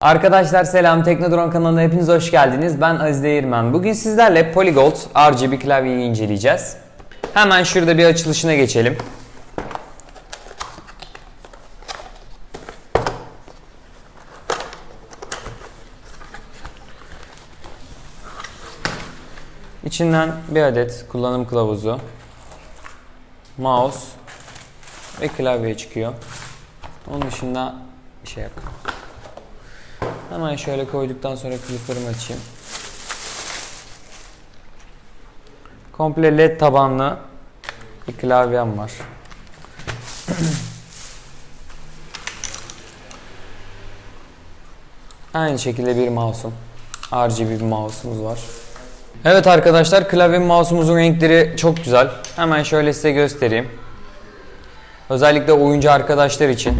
Arkadaşlar selam Teknodron kanalına hepiniz hoş geldiniz. Ben Aziz Değirmen. Bugün sizlerle Polygold RGB klavyeyi inceleyeceğiz. Hemen şurada bir açılışına geçelim. İçinden bir adet kullanım kılavuzu, mouse ve klavye çıkıyor. Onun dışında bir şey yok. Hemen şöyle koyduktan sonra kliplerimi açayım. Komple led tabanlı bir klavyem var. Aynı şekilde bir mouse'um. RGB bir mouse'umuz var. Evet arkadaşlar klavye mouse'umuzun renkleri çok güzel. Hemen şöyle size göstereyim. Özellikle oyuncu arkadaşlar için.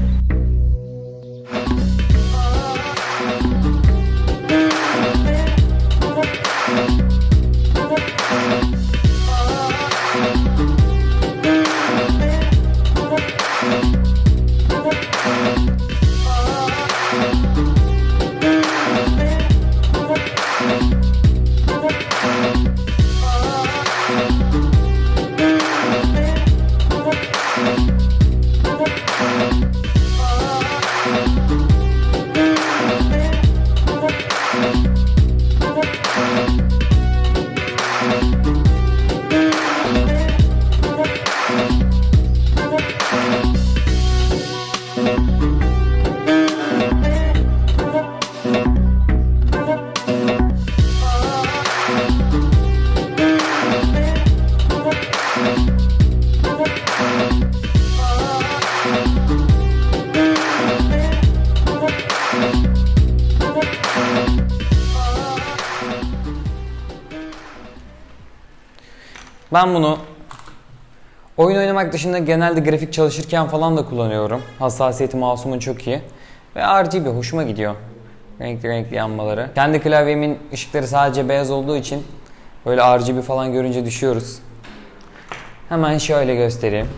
Ben bunu oyun oynamak dışında genelde grafik çalışırken falan da kullanıyorum. Hassasiyeti masumun çok iyi. Ve RGB hoşuma gidiyor. Renkli renkli yanmaları. Kendi klavyemin ışıkları sadece beyaz olduğu için böyle RGB falan görünce düşüyoruz. Hemen şöyle göstereyim.